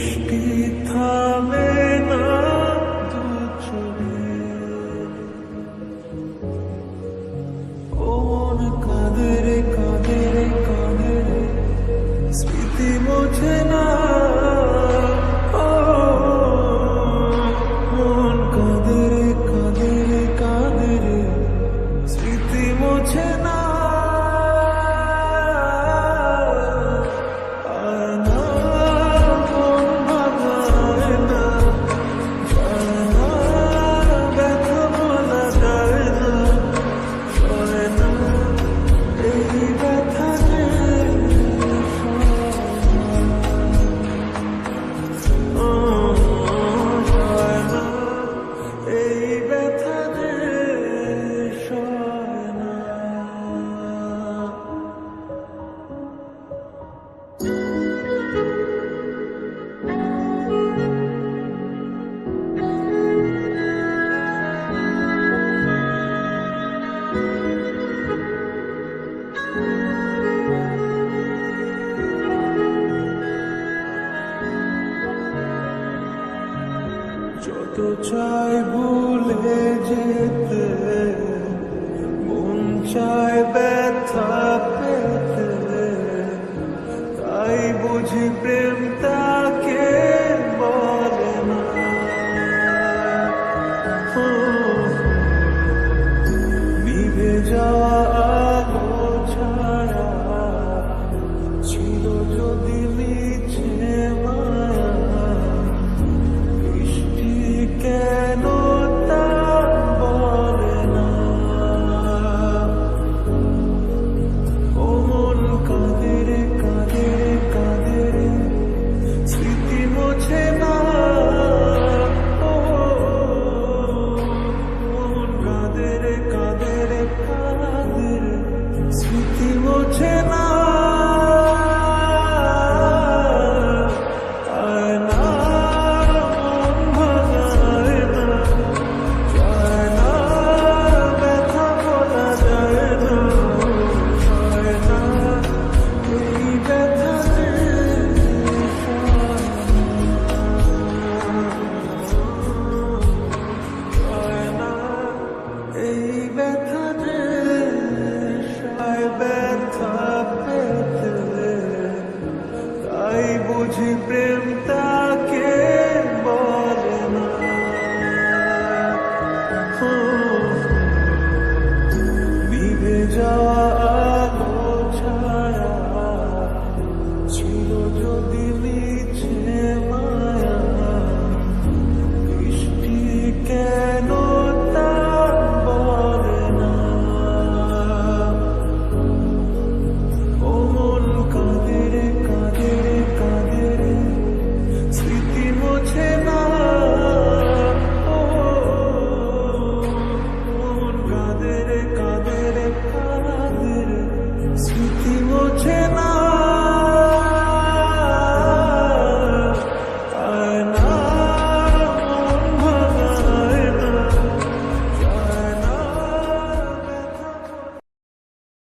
इश्क था मेरा তো চাই ভুলে যেতে। মন চাই ব্যথা পেতে। তাই বুঝি প্রেম তাকে বলে না। নিভে যাওয়া আলো ছাড়া ছিল যদি তাকে বলে না। নিভে যাওয়া